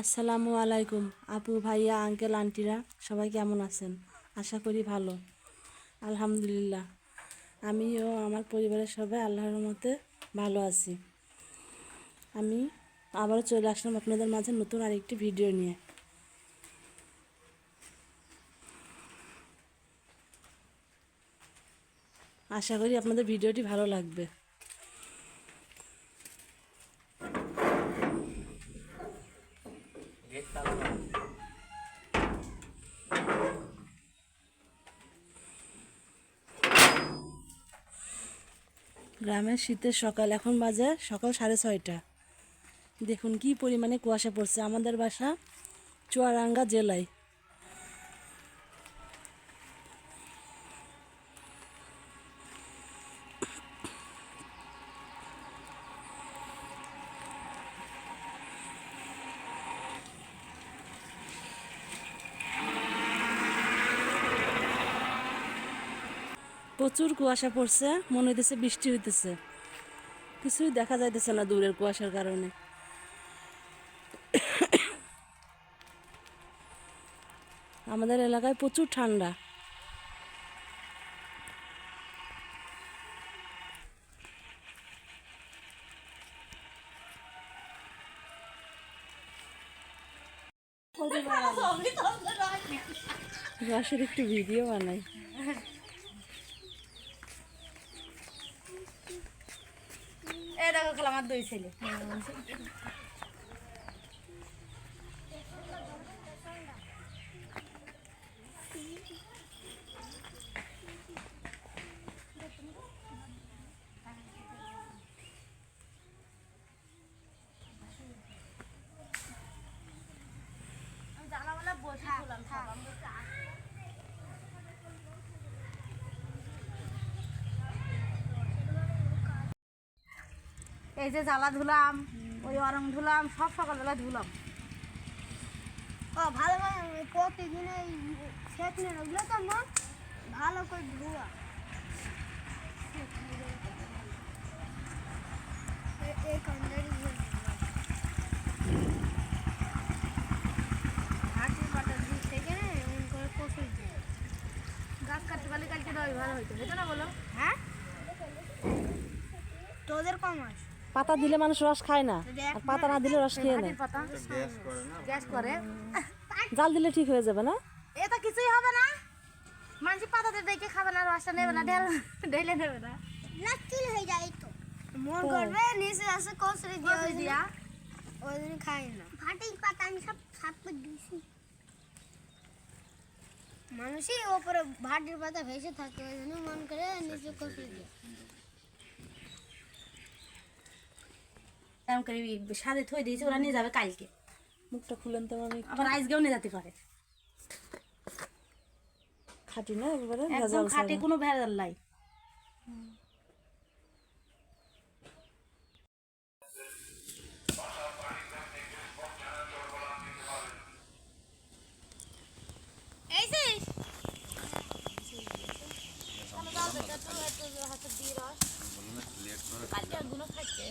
আসসালামু আলাইকুম। আপু, ভাইয়া, আঙ্কেল, আন্টিরা, সবাই কেমন আছেন? আশা করি ভালো। আলহামদুলিল্লাহ। আমিও, আমার পরিবারের সবাই আল্লাহর মতে ভালো আছি। আমি আবারও চলে আসলাম আপনাদের মাঝে নতুন আরেকটি ভিডিও নিয়ে। আশা করি আপনাদের ভিডিওটি ভালো লাগবে। গ্রামের শীতের সকাল, এখন বাজে সকাল সাড়ে ছয়টা। দেখুন কি পরিমাণে কুয়াশা পড়ছে। আমাদের বাসা চুয়ারাঙ্গা জেলায়। প্রচুর কুয়াশা পড়ছে মনে হইতেছে বৃষ্টি হইতেছে। কিছুই দেখা যাইতেছে না দূরের কুয়াশার কারণে। আমাদের এলাকায় প্রচুর ঠান্ডা। রসের একটু ভিডিও বানাই। এই দেখো খালা আমার দুই ছেলে। এই যে জ্বালা ধুলাম ওই অরং ধুলাম সব সকালবেলা ধুলাম। ও ভালো করে প্রতিদিন এই সেদিন ওগুলো তো না ভালো করে ধোয়া। হ্যাঁ? তোদের কম আস। পাতা দিলে মানুষ রস খায় না। আর পাতা না দিলে রস খেয়ে নেয়। গ্যাস করে জাল দিলে ঠিক হয়ে যাবে না? এটা কিছুই হবে না। মানুষ পাতাতে দেখে খাবে না রসটা নেবে না ঢেল ঢেলে নেবে না। লাচ্ছিল হয়ে যায় তো। মন করবে নিচে আসে কষরে দিয়ে কষে দিয়া। ওই জন্য খাই না। ভাটির পাতা আমি সব সাত করে দিয়েছি। মানুষই ওপরে ভাটির পাতা ভেসে থাকে ওই জন্য মন করে নিচে কষে দিয়ে। এরকম করে সাদে থই দিয়েছি ওরা নিয়ে যাবে কালকে। মুখটা খুলেন তো আমি আবার আজকেও নিয়ে যেতে পারে। খাটি না একবারে? একদম খাটে। কোনো ভেজাল নাই। কালকে গুলো খাচ্ছে